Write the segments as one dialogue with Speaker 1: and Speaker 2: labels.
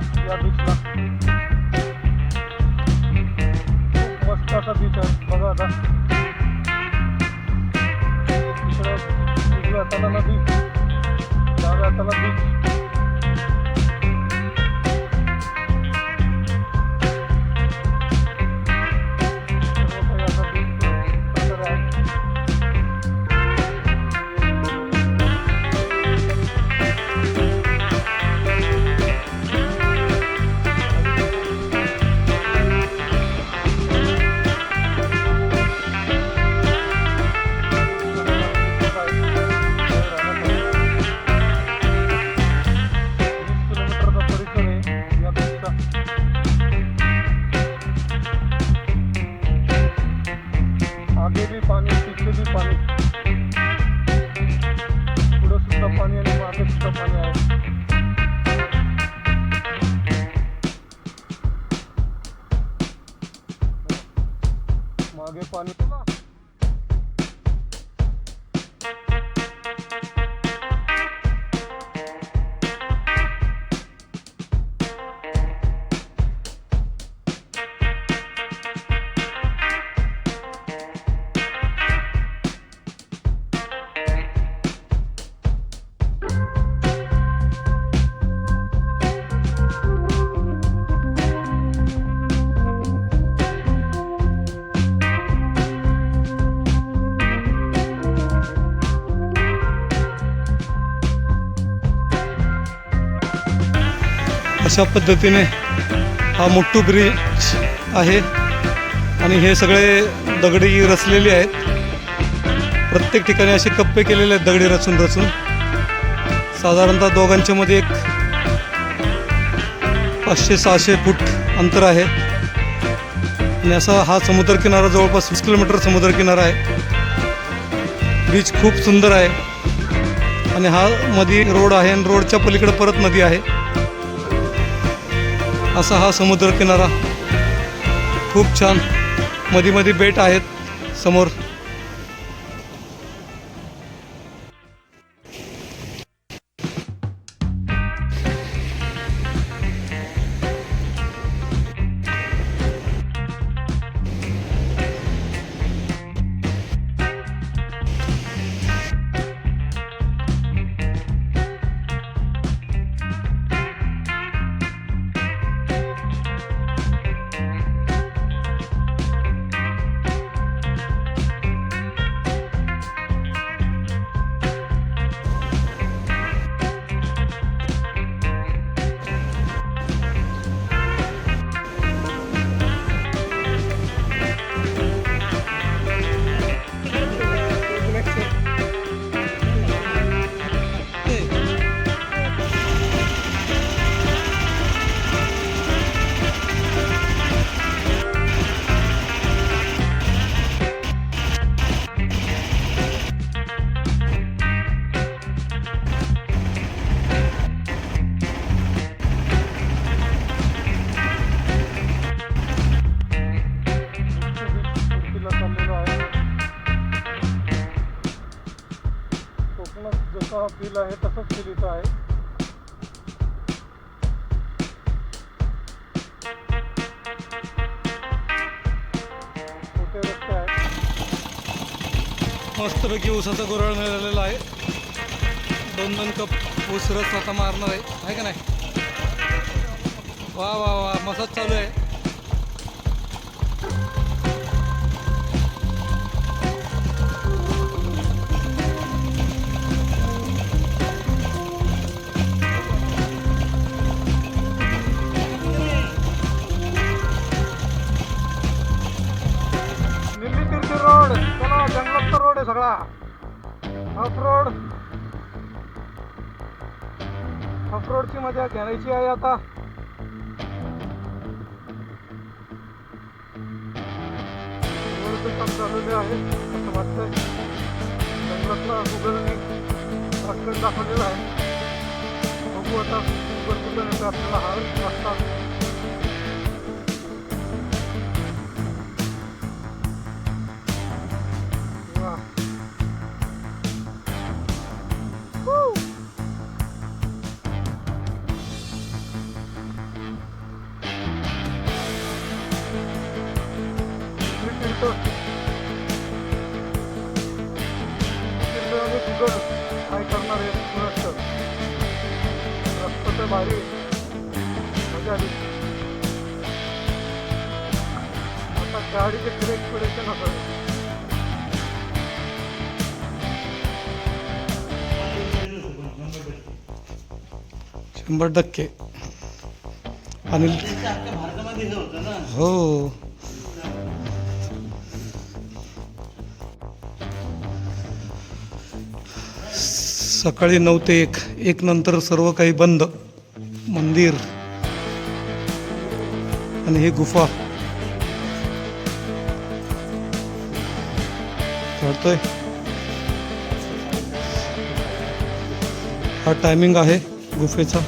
Speaker 1: जाऊया या बीचला खूप मस्त असा बीच आहे. बघा आता. इकडं उजव्या हाताला नदी डाव्या हाताला बीच आगे पाणी. पुढं सुद्धा पाणी आणि मागे सुद्धा पाणी आहे. मागे पाणी. अशा पद्धतीने हा मोठू ब्रिज आहे आणि हे सगळे दगडी रचलेले आहेत. प्रत्येक ठिकाणी असे कप्पे केलेले आहेत दगडी रचून रचून. साधारणतः दोघांच्या मध्ये एक पाचशे सहाशे फूट अंतर आहे. आणि असा हा समुद्रकिनारा जवळपास वीस किलोमीटर समुद्रकिनारा आहे. बीच खूप सुंदर आहे. आणि हा मधी रोड आहे आणि रोडच्या पलीकडे परत नदी आहे. असा हा समुद्रकिनारा. खूप छान. मध्ये मध्ये बेट आहेत समोर. जसा फील आहे तसंच फील आहे. मस्तपैकी ऊसाचं गुराळ मिळालेलं आहे. दोन दोन कप ऊस रस आता मारणार आहे का नाही? वा वा वा मसाज चालू आहे. सगळा. ऑफ रोड ऑफ रोडची मजा घ्यायची आहे आता. काम झालेलं आहे. असं वाटतंय. जंगलातला गुगलने शॉर्टकट दाखवलेला आहे. बघू आता गुगल कुठं आपल्याला हा रस्ता
Speaker 2: काय करणार आहे? भारी. मजा आली. आता गाडीचे ब्रेक पडायचे नसं शंभर टक्के. आणि हो. सकाळी नऊ ते एक. एक नंतर सर्व काही बंद. मंदिर. आणि ही गुफा. कळतोय? हा टायमिंग आहे गुफेचा.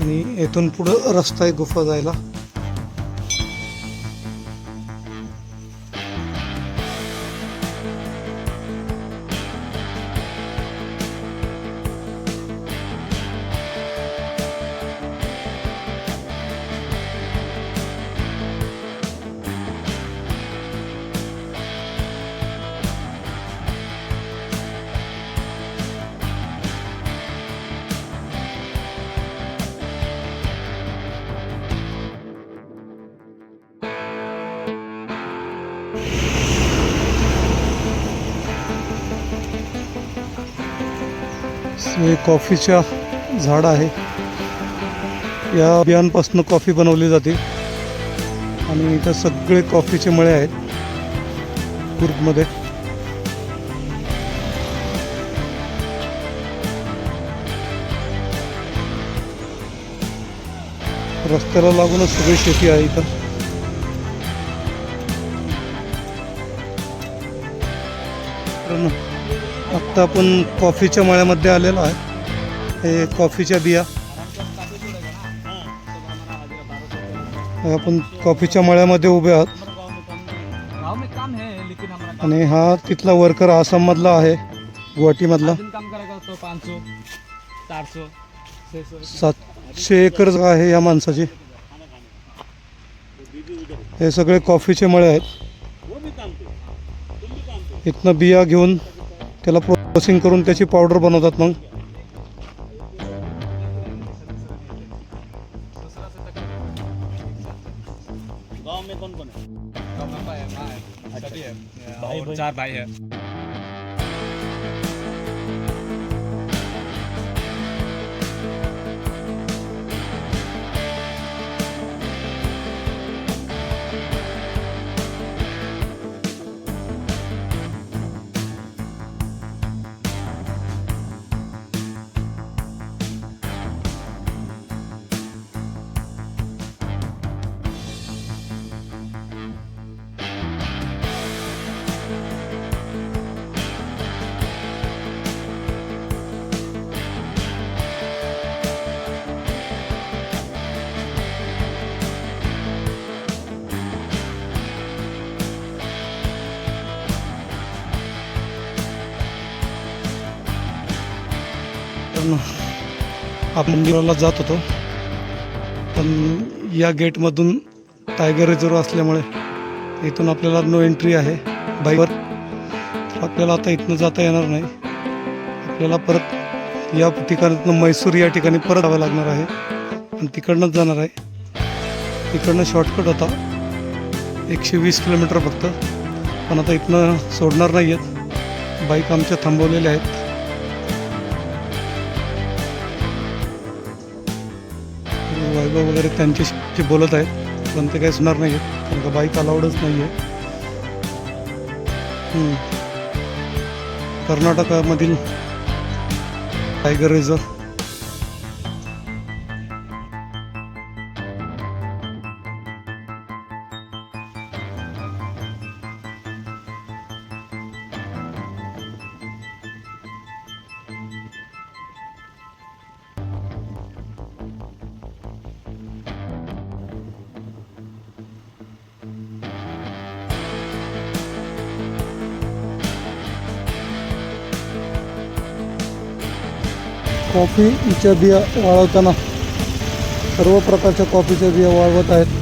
Speaker 2: आणि येथून पुढं रस्ता आहे गुफा जायला. हे कॉफीच्या झाड आहे. या बियांपासून कॉफी बनवली जाते. आणि इथं सगळे कॉफीचे मळे आहेत. कुर्गमध्ये रस्त्याला लागूनच सगळी शेती आहे इथं. मित्रांनो, आत्ता आपण कॉफीच्या मळ्यामध्ये आलेलो आहे. हे कॉफीच्या बिया. आपण कॉफीच्या मळ्यामध्ये उभे आहात.
Speaker 3: है
Speaker 2: आणि हा तिथला वर्कर आसाममधला आहे गुवाहाटीमधला. सातशे एकर आहे या माणसाची. हे सगळे कॉफीचे मळे आहेत. इथनं बिया घेऊन त्याला प्रोसेसिंग करून त्याची पावडर बनवतात मग.
Speaker 3: गाँव में भाई है? है। है और चार भाई है।
Speaker 2: पण आपण मंदिराला जात होतो. पण या गेटमधून टायगर रिझर्व असल्यामुळे इथून आपल्याला नो एंट्री आहे. बाईकवर तर आपल्याला आता इथनं जाता येणार नाही. आपल्याला परत या ठिकाणातून मैसूर या ठिकाणी परत जावं लागणार आहे. आणि तिकडनंच जाणार आहे. तिकडनं शॉर्टकट होता. एकशे वीस किलोमीटर फक्त. पण आता इथनं सोडणार नाही आहेत बाईक आमच्या थांबवलेल्या आहेत. वैभव वगैरे त्यांच्याशी बोलत आहेत पण ते काही सुणार नाही आहेत कारण का बाईक अलाउडच नाही आहे कर्नाटकामधील टायगर रिझर्व. कॉफीच्या बिया वाळवताना सर्व प्रकारच्या कॉफीच्या बिया वाळवत आहेत.